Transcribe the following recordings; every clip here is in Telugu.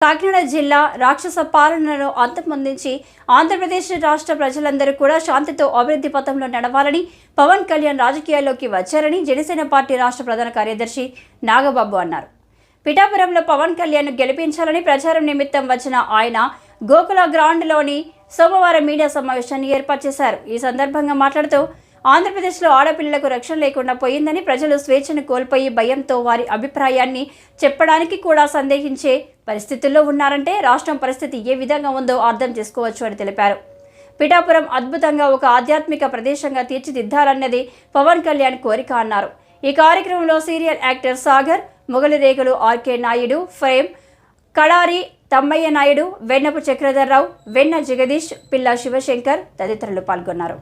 కాకినాడ జిల్లా రాక్షస పాలనను అంతమొందించి ఆంధ్రప్రదేశ్ రాష్ట్ర ప్రజలందరూ కూడా శాంతితో అభివృద్ధి పథంలో నడవాలని పవన్ కళ్యాణ్ రాజకీయాల్లోకి వచ్చారని జనసేన పార్టీ రాష్ట్ర ప్రధాన కార్యదర్శి నాగబాబు అన్నారు. పిఠాపురంలో పవన్ కళ్యాణ్ గెలిపించాలని ప్రచారం నిమిత్తం వచ్చిన ఆయన గోకుల గ్రౌండ్లోని సోమవారం మీడియా సమావేశాన్ని ఏర్పాటు చేశారు. ఈ సందర్భంగా మాట్లాడుతూ ఆంధ్రప్రదేశ్లో ఆడపిల్లలకు రక్షణ లేకుండా పోయిందని ప్రజలు స్వేచ్ఛను కోల్పోయి భయంతో వారి అభిప్రాయాన్ని చెప్పడానికి కూడా సందేహించే పరిస్థితుల్లో ఉన్నారంటే రాష్ట్రం పరిస్థితి ఏ విధంగా ఉందో అర్థం చేసుకోవచ్చు అని తెలిపారు. పిఠాపురం అద్భుతంగా ఒక ఆధ్యాత్మిక ప్రదేశంగా తీర్చిదిద్దాలన్నది పవన్ కళ్యాణ్ కోరిక అన్నారు. ఈ కార్యక్రమంలో serial actor Sagar Mogalirekulu RK Naidu frame Kadari Thammayya Naidu Vennapu Chakradhar Rao Venna Jagadish పిల్ల శివశంకర్ తదితరులు పాల్గొన్నారు.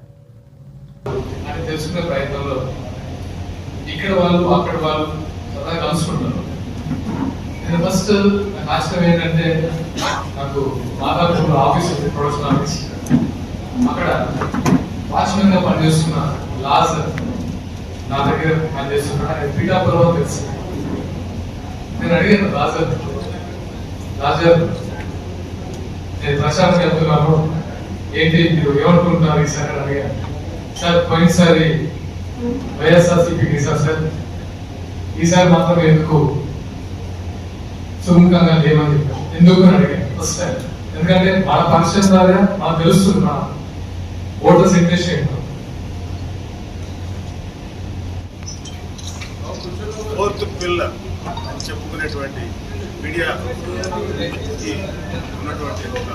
తెలుసుకునే ప్రయత్నంలో ఇక్కడ వాళ్ళు అక్కడ వాళ్ళు సరదా కలుసుకుంటారు నేను ఫస్ట్ నాకు ఆశ్చర్యం ఏంటంటే నాకు మాదాపూర్ ఆఫీస్ ఉంది ప్రొడక్షన్ ఆఫీస్. అక్కడ వాచ్మెన్గా పనిచేస్తున్న లాజర్ నా దగ్గర పనిచేస్తున్నా పీఠాపురం అని తెలుసు. నేను అడిగాను లాజర్ లాజర్ నేను ప్రశాంత్ వెళ్తున్నాను ఏంటి మీరు ఏమనుకుంటున్నారు? ఈసారి అడిగాను. సార్ పోయినసారి వైఎస్ఆర్సీపీ గీసారు సార్. ఈసారి మాత్రం ఎందుకు సుముఖంగా లేమని చెప్పారు. ఎందుకు అని అడిగాను ఫస్ట్ టైం ఎందుకంటే మన ఫంక్షన్ ద్వారా మనకు తెలుస్తుంది మన ఓటర్స్ ఇంట్రెస్ట్ ఏంటో ఫోర్త్ పిల్లర్ అని చెప్పుకునేటువంటి మీడియా ఉన్నటువంటి ఒక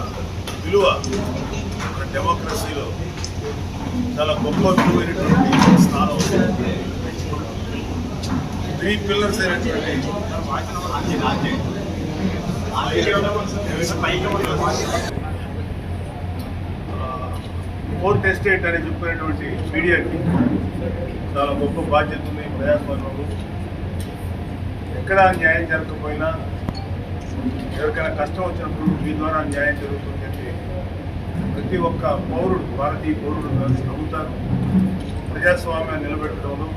విలువ డెమోక్రసీలో చాలా గొప్ప విలువైనటువంటి స్థానం. త్రీ పిల్లర్స్ అయినటువంటి ఫోర్త్ ఎస్టేట్ అని చెప్పుకునేటువంటి మీడియాకి చాలా గొప్ప బాధ్యత ఉంది ప్రజాస్వామ్యంలో. ఎక్కడ న్యాయం జరగకపోయినా ఎవరికైనా కష్టం వచ్చినప్పుడు మీ ద్వారా న్యాయం జరుగుతుందంటే ప్రతి ఒక్క పౌరుడు భారతీయ పౌరుడు నమ్ముతారు. ప్రజాస్వామ్యాన్ని నిలబెట్టడంలో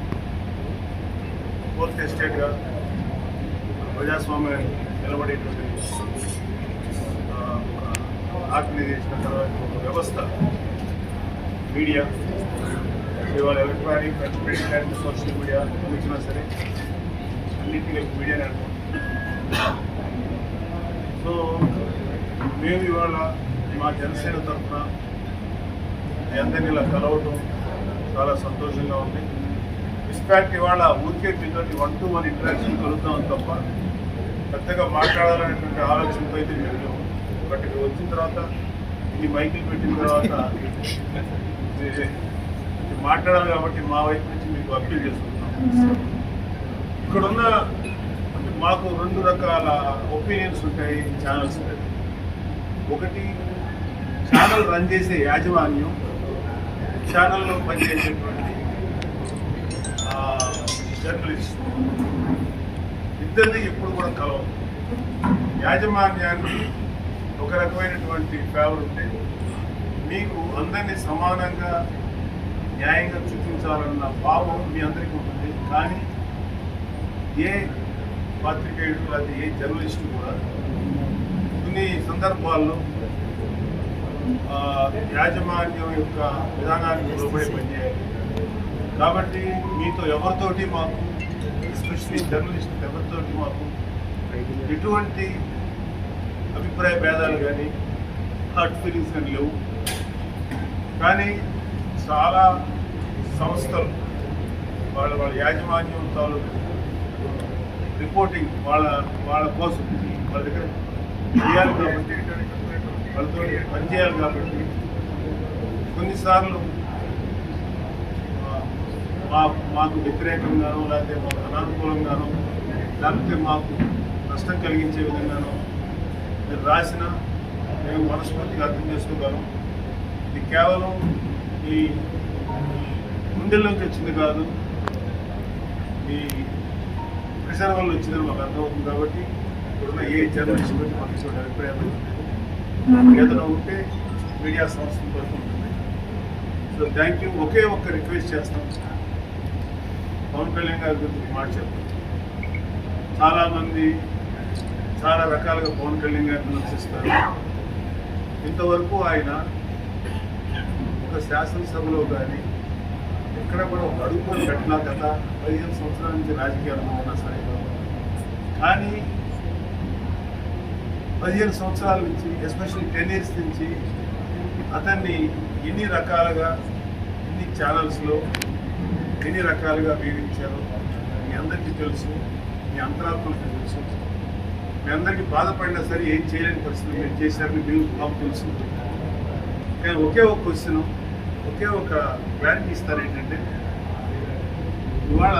ఫోర్త్ ఎస్టేట్గా ప్రజాస్వామ్యం నిలబడేటువంటి ఆర్గనైజేషన్ తర్వాత ఒక వ్యవస్థ మీడియా. ఇవాళ electronic print and social media వచ్చినా సరే అన్నింటినీ మీడియా అనుకుంటున్నాం సో మేము ఇవాళ మా జనసేన తరఫున మీ అందరినీ ఇలా కలవటం చాలా సంతోషంగా ఉంది. ఇన్ఫ్యాక్ట్ ఇవాళ ఊరికే మీతో వన్ టు వన్ ఇంటరాక్షన్ కలుగుతాం తప్ప పెద్దగా మాట్లాడాలనేటువంటి ఆలోచనతో అయితే మేము లేము. ఒకటికి వచ్చిన తర్వాత ఇది మైకిల్ పెట్టిన తర్వాత మాట్లాడాలి కాబట్టి మా వైపు నుంచి మీకు అప్పీల్ చేసుకుంటున్నాం ఇక్కడున్న అంటే మాకు రెండు రకాల ఒపీనియన్స్ ఉంటాయి ఛానల్స్ ఒకటి ఛానల్ రన్ చేసే యాజమాన్యం ఛానల్లో పనిచేసేటువంటి జర్నలిస్ట్ ఇద్దరిని ఎప్పుడు కూడా కలవదు యాజమాన్యానికి ఒక రకమైనటువంటి ఫేవర్ ఉంటే మీకు అందరినీ సమానంగా న్యాయంగా చూపించాలన్న భావం మీ అందరికీ ఉంటుంది. కానీ ఏ పాత్రికేయుడు అది ఏ జర్నలిస్టు కూడా కొన్ని సందర్భాల్లో యాజమాన్యం యొక్క విధానానికి లోబడి పనిచేయాలి. కాబట్టి మీతో ఎవరితోటి మాకు ఎస్పెషలీ జర్నలిస్ట్ ఎవరితోటి మాకు ఎటువంటి అభిప్రాయ భేదాలు కానీ హార్ట్ ఫీలింగ్స్ కానీ లేవు. కానీ చాలా సంస్థలు వాళ్ళ వాళ్ళ యాజమాన్యం తాలూకు రిపోర్టింగ్ వాళ్ళ వాళ్ళ కోసం వాళ్ళ దగ్గర చేయాలి కాబట్టి వాళ్ళతో పనిచేయాలి కాబట్టి కొన్నిసార్లు మా మాకు వ్యతిరేకంగానో లేకపోతే మాకు అనానుకూలంగానో లేకపోతే మాకు నష్టం కలిగించే విధంగానో మీరు రాసిన మేము మనస్ఫూర్తిగా అర్థం చేసుకోగలం. ఇది కేవలం ఈ గుండెల్లోంచి వచ్చింది కాదు. ఈ ప్రెషర్ వల్ల వచ్చిందని మాకు అర్థమవుతుంది కాబట్టి ఇప్పుడున్న ఏ జర్నలిస్ట్ గురించి మాకు ఇటువంటి అభిప్రాయం ఏదైనా ఉంటే మీడియా సంస్థల వరకు ఉంటుంది. So thank you. ఒకే ఒక్క రిక్వెస్ట్ చేస్తాం. పవన్ కళ్యాణ్ గారి గురించి మాట చెప్తాం చాలామంది చాలా రకాలుగా పవన్ కళ్యాణ్ గారిని విమర్శిస్తారు. ఇంతవరకు ఆయన ఒక శాసనసభలో కానీ ఎక్కడ కూడా ఒక అడుగు పెట్టినా గత పదిహేను సంవత్సరాల నుంచి రాజకీయాలు ఉన్నా సరే కానీ పదిహేను సంవత్సరాల నుంచి ఎస్పెషల్లీ టెన్ ఇయర్స్ నుంచి అతన్ని ఎన్ని రకాలుగా ఎన్ని ఛానల్స్లో ఎన్ని రకాలుగా వేధించారో మీ అందరికీ తెలుసు మీ అంతరాత్మలకు తెలుసు. మీ అందరికీ బాధపడినా సరే ఏం చేయలేని పరిస్థితులు మీరు చేశారని మీరు మాకు తెలుసు. కానీ ఒకే ఒక క్వశ్చన్ ఒకే ఒక క్లారిటీ ఇస్తారు ఏంటంటే ఇవాళ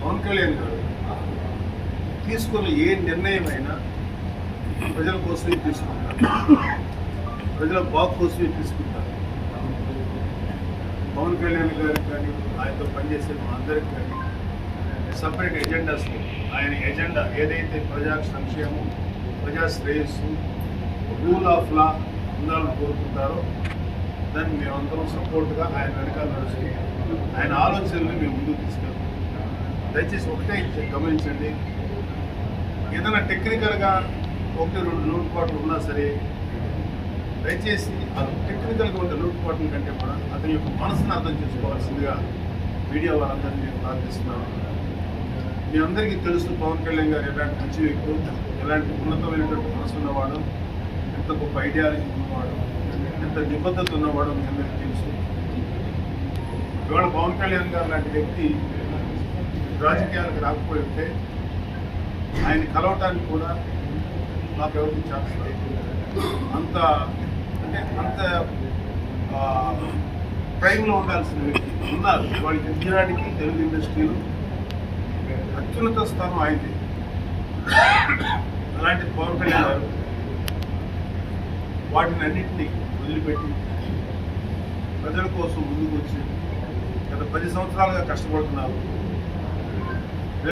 పవన్ కళ్యాణ్ గారు తీసుకున్న ఏ నిర్ణయం అయినా ప్రజల కోసమే తీసుకుంటారు. ప్రజల బాగు కోసమే తీసుకుంటారు. పవన్ కళ్యాణ్ గారికి కానీ ఆయనతో పనిచేసే మా అందరికి కానీ సపరేట్ ఎజెండాస్ ఆయన ఎజెండా ఏదైతే ప్రజా సంక్షేమం ప్రజా శ్రేయస్సు రూల్ ఆఫ్ లా ఉండాలని కోరుకుంటారో దాన్ని మేమందరం సపోర్ట్గా ఆయన వెనకాల నడుస్తూ ఆయన ఆలోచనలు మేము ముందుకు తీసుకెళ్తాం. దయచేసి ఒకటే గమనించండి. ఏదైనా టెక్నికల్గా ఒకటి రెండు లోటుపాట్లు ఉన్నా సరే దయచేసి అది టెక్నికల్గా ఉండే లోటుపాట్ల కంటే కూడా అతని యొక్క మనసును అర్థం చేసుకోవాల్సిందిగా మీడియా వారందరినీ నేను ప్రార్థిస్తున్నాను. మీ అందరికీ తెలుసు పవన్ కళ్యాణ్ గారు ఎలాంటి మంచి వ్యక్తులు ఎలాంటి ఉన్నతమైనటువంటి మనసు ఉన్నవాడు ఎంత గొప్ప ఐడియాలజీ ఉన్నవాడు ఎంత నిబద్ధత ఉన్నవాడు మీ అందరికీ తెలుసు. ఇవాళ పవన్ కళ్యాణ్ గారు లాంటి వ్యక్తి రాజకీయాలకు రాకపోయి ఉంటే ఆయన కలవటానికి కూడా నాకు ఎవరికి ఛాన్స్ అంత అంటే అంత ప్రైమ్లో ఉండాల్సిన వ్యక్తి ఉన్నారు. వాళ్ళకి ఎదిగినాడికి తెలుగు ఇండస్ట్రీలో అత్యున్నత స్థానం ఆయనది. అలాంటి పవన్ కళ్యాణ్ గారు వాటిని అన్నింటినీ వదిలిపెట్టి ప్రజల కోసం ముందుకు వచ్చి గత పది సంవత్సరాలుగా కష్టపడుతున్నారు.